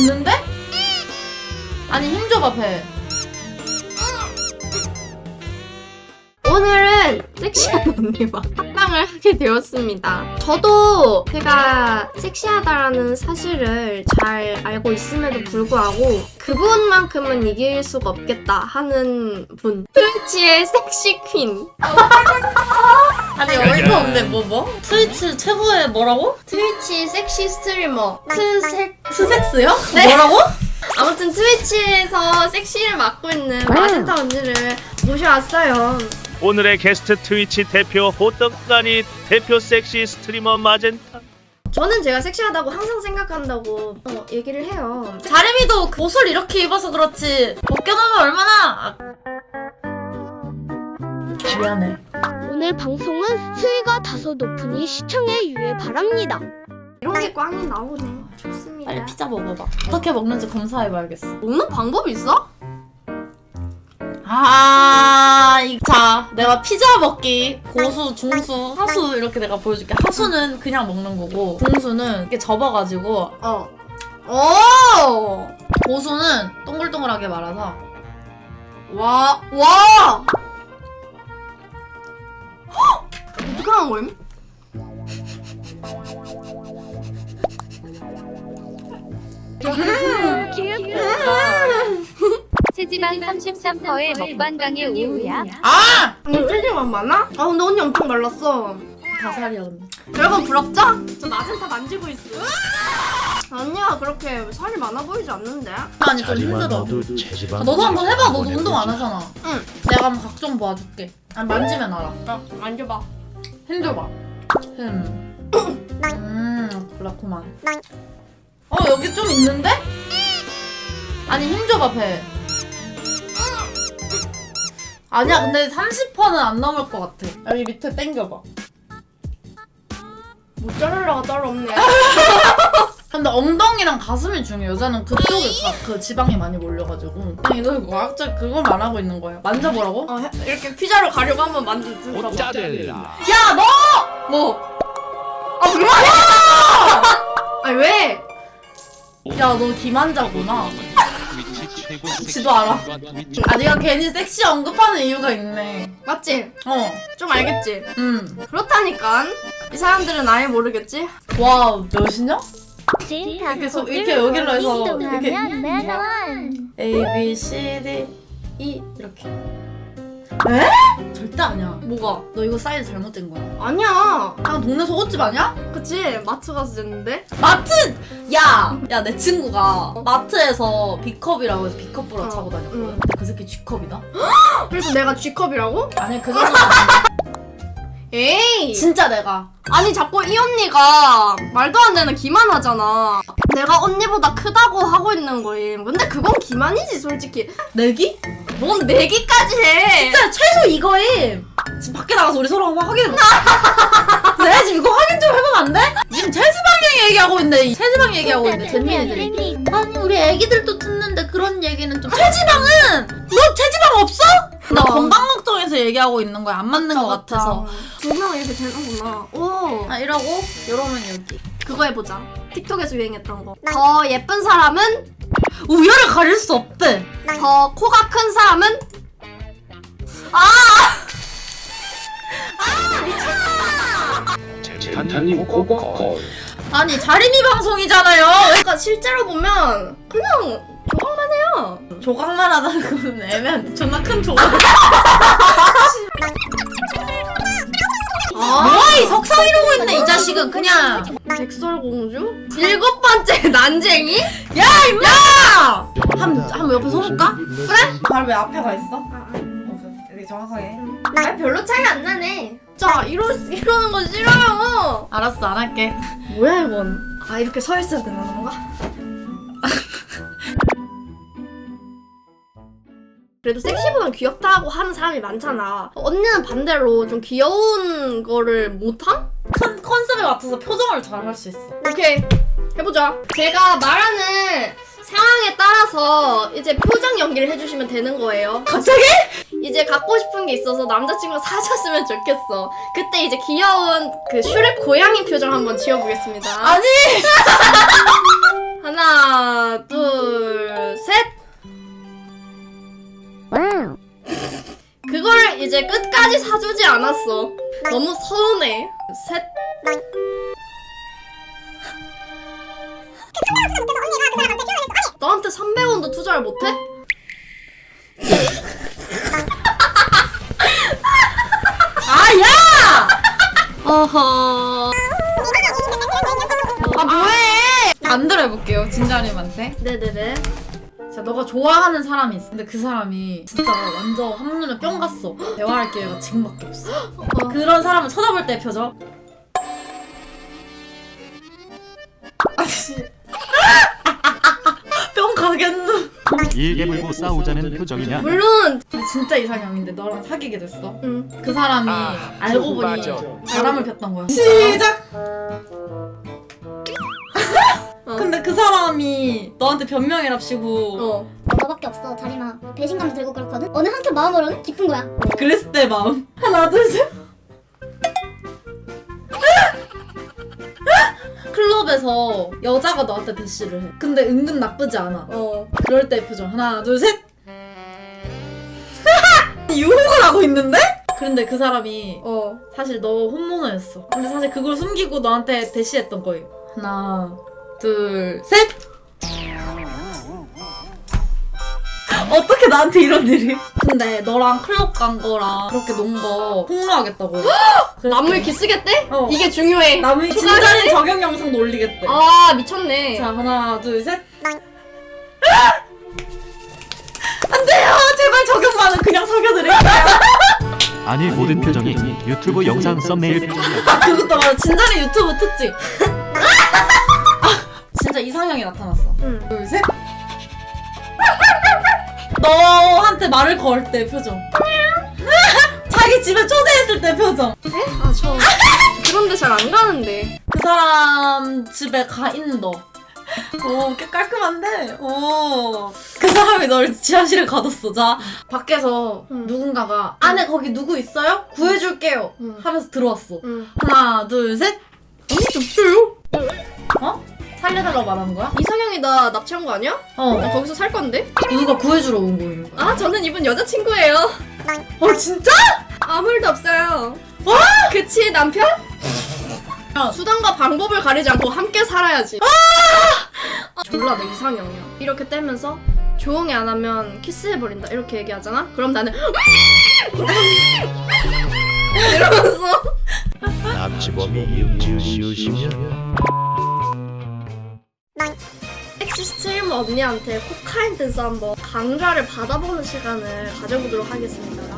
있는데? 아니 힘 줘봐 배. 오늘은 섹시한 언니와 합방을 하게 되었습니다. 저도 제가 섹시하다라는 사실을 잘 알고 있음에도 불구하고 그분만큼은 이길 수가 없겠다 하는 분. 트위치의 섹시 퀸. 아니 어이가 없네 뭐 뭐? 트위치 최고의 뭐라고? 트위치 섹시 스트리머. 트섹. 스섹스요? 네. 뭐라고? 아무튼 트위치에서 섹시를 맡고 있는 마젠타 언니를 모셔왔어요. 오늘의 게스트 트위치 대표 호떡가니 대표 섹시 스트리머 마젠타 저는 제가 섹시하다고 항상 생각한다고 어, 얘기를 해요. 자림이도 그 옷을 이렇게 입어서 그렇지 벗겨놓으면 얼마나 아... 미안해 오늘 방송은 수위가 다소 높으니 시청에 유의 바랍니다. 이런 게 꽝이 나오네요. 좋습니다. 빨리 피자 먹어봐 어떻게 먹는지 검사해봐야겠어 먹는 방법이 있어? 아, 이- 자, 내가 피자 먹기 고수, 중수, 하수 이렇게 내가 보여줄게. 하수는 그냥 먹는 거고, 중수는 이렇게 접어가지고, 어. 오! 고수는 동글동글하게 말아서 와, 와! 하는 거임? 체지방 33%의 먹방 강의 오후야. 아! 언니 체지방 많아? 아, 근데 언니 엄청 말랐어. 다살이야 근데. 여러분 부럽죠? 저 마젠타 만지고 있어요. 언니가 그렇게 살이 많아 보이지 않는데? 아니 좀 힘들어. 아, 너도 한번 해봐. 너도 운동 안 하잖아. 응. 내가 한번 각종 봐줄게. 아 만지면 알아. 어, 만져봐. 힘줘봐. 흠. 음, 그렇구만. 어 여기 좀 있는데? 아니 힘줘봐 배. 아니야 근데 30%는 안 넘을 것 같아. 여기 밑에 당겨봐. 모짜렐라가 따로 없네. 근데 엉덩이랑 가슴이 중요해. 여자는 그쪽에 가, 그 지방이 많이 몰려가지고. 아니 너 이거 갑자기 그걸 말하고 있는 거야. 만져보라고? 어, 해- 이렇게 피자로 가려고 한번 만져주라고. 야 너! 뭐? 아, 그만해! 아, 왜? 야너 김한자구나. 지도 알아. 아 네가 괜히 섹시 언급하는 이유가 있네. 맞지? 어. 좀 알겠지? 음. 그렇다니까. 이 사람들은 아예 모르겠지? 와 몇이냐? 진 이렇게 소- 이렇게 여기로 해서 이렇게. A B C D E 이렇게. 에? 절대 아니야. 뭐가? 너 이거 사이즈 잘못된 거야. 아니야. 아 동네 속옷집 아니야? 그치? 마트 가서 쟀는데? 마트! 야! 야, 내 친구가 마트에서 B컵이라고 해서 B컵으로 어, 차고 다녔거든. 응. 근데 그 새끼 G컵이다? 그래서 내가 G컵이라고? 아니, 그 정도는 아닌데. 에이! 진짜 내가. 아니 자꾸 이 언니가 말도 안 되는 기만하잖아. 내가 언니보다 크다고 하고 있는 거임. 근데 그건 기만이지 솔직히. 내기? 뭔 내기까지 해. 진짜 최소 이거임! 지금 밖에 나가서 우리 서로 한번 확인해볼까? 내가 지금 이거 확인 좀 해보면 안 돼? 지금 체지방 얘기하고 있는데, 체지방 얘기하고 있는데, 젠민이들이. 아니, 우리 애기들도 듣는데 그런 얘기는 좀. 체지방은! 너 체지방 없어? 나 어. 건강 얘기하고 있는 거야. 안 맞는 것 같아서. 두명 이렇게 되는구나. 오. 아, 이러고, 이러면 여기. 그거 해보자. 틱톡에서 유행했던 거. 더 예쁜 사람은 우열을 가릴 수 없대. 더 코가 큰 사람은 젠타님 코코 아니 자린이 방송이잖아요. 그러니까 실제로 보면 그냥 조각만 해요. 조각만 하다는 건 애매한. 존나 큰 조각. 아, 뭐야 이 석상 이러고 있네 이 자식은 그냥. 백설공주? 일곱 번째 난쟁이? 야 임마. 한한 옆에 서볼까? 그래? 바로 왜 앞에 가 있어? 되게 정확하게. 아 별로 차이 안 나네. 자 이러 이러는 거 싫어요. 알았어 안 할게. 뭐야 이건? 아 이렇게 서 있어야 되는 건가? 그래도 섹시보단 귀엽다고 하는 사람이 많잖아. 언니는 반대로 좀 귀여운 거를 못함? 큰 컨셉에 맞춰서 표정을 잘 할 수 있어. 오케이 해보자. 제가 말하는 상황에 따라서 이제 표정 연기를 해주시면 되는 거예요. 갑자기? 이제 갖고 싶은 게 있어서 남자친구가 사줬으면 좋겠어. 그때 이제 귀여운 그 슈렉 고양이 표정 한번 지어보겠습니다. 아니. 끝까지 사주지 않았어. 너무 서운해. 셋. 너한테 300원도 투자를 못해? 아, 야! 어허. 아, 뭐해! 반대로 해볼게요, 진자님한테. 네네네. 자, 너가 좋아하는 사람이 있어. 근데 그 사람이 진짜 완전 한눈에 뿅 갔어. 대화할 기회가 지금밖에 없어. 그런 사람을 쳐다볼 때 표정. 아씨. 뿅 가겠누. 일개 물고 싸우자는 표정이냐? 물론. 근데 진짜 이상형인데 너랑 사귀게 됐어. 음. 그 사람이 아, 알고 보니 맞아. 바람을 폈던 거야. 시작. 그 사람이 너한테 변명이랍시고. 어. 너밖에 없어. 자리마. 배신감도 들고 그렇거든? 어느 한켠 마음으로는 기쁜 거야. 그랬을 때 마음. 하나 둘셋. 클럽에서 여자가 너한테 대시를 해. 근데 은근 나쁘지 않아. 어. 그럴 때 표정. 하나 둘셋. 유혹을 하고 있는데? 그런데 그 사람이 어. 사실 너 혼모노였어. 근데 사실 그걸 숨기고 너한테 대시했던 거예요. 하나 둘 셋 어떻게 나한테 이런 일이 근데 너랑 클럽 간 거랑 그렇게 논 거 폭로하겠다고 그래서 남을 기쓰겠대? 어. 이게 중요해. 남의 추가해? 진짜린 적용 영상도 올리겠대 아 미쳤네. 자 하나 둘 셋 안 돼요 제발 적용만은 그냥 속여드릴게요 아니 모든 표정이 유튜브 영상 썸네일 표정이야. 아 그것도 맞아 진짜린 유튜브 특집 이상형이 나타났어 응. 둘 셋 너한테 말을 걸 때 표정 자기 집에 초대했을 때 표정 아저 그런데 잘 안 가는데. 그 사람 집에 가 있는 너. 오, 꽤 깔끔한데? 오. 그 사람이 널 지하실에 가뒀어. 자, 밖에서 응. 누군가가 안에 거기 누구 있어요? 구해줄게요. 응. 하면서 들어왔어. 응. 하나, 둘, 셋. 언니 없어요. 어? 살려달라고 말하는 거야? 이상형이 나 납치한 거 아니야? 어. 나 거기서 살 건데? 누가 구해주러 온 거예요? 아 저는 이분 여자친구예요. 어, 진짜? 아무 일도 없어요. 그치 남편? 야. 수단과 방법을 가리지 않고 함께 살아야지. 아! 졸라 내 이상형이야. 이렇게 떼면서 조용히 안 하면 키스해버린다 이렇게 얘기하잖아? 그럼 나는 이러면서 납치범이 임지우시우시면 언니한테 코카인 댄스 한번 강좌를 받아보는 시간을 가져보도록 하겠습니다.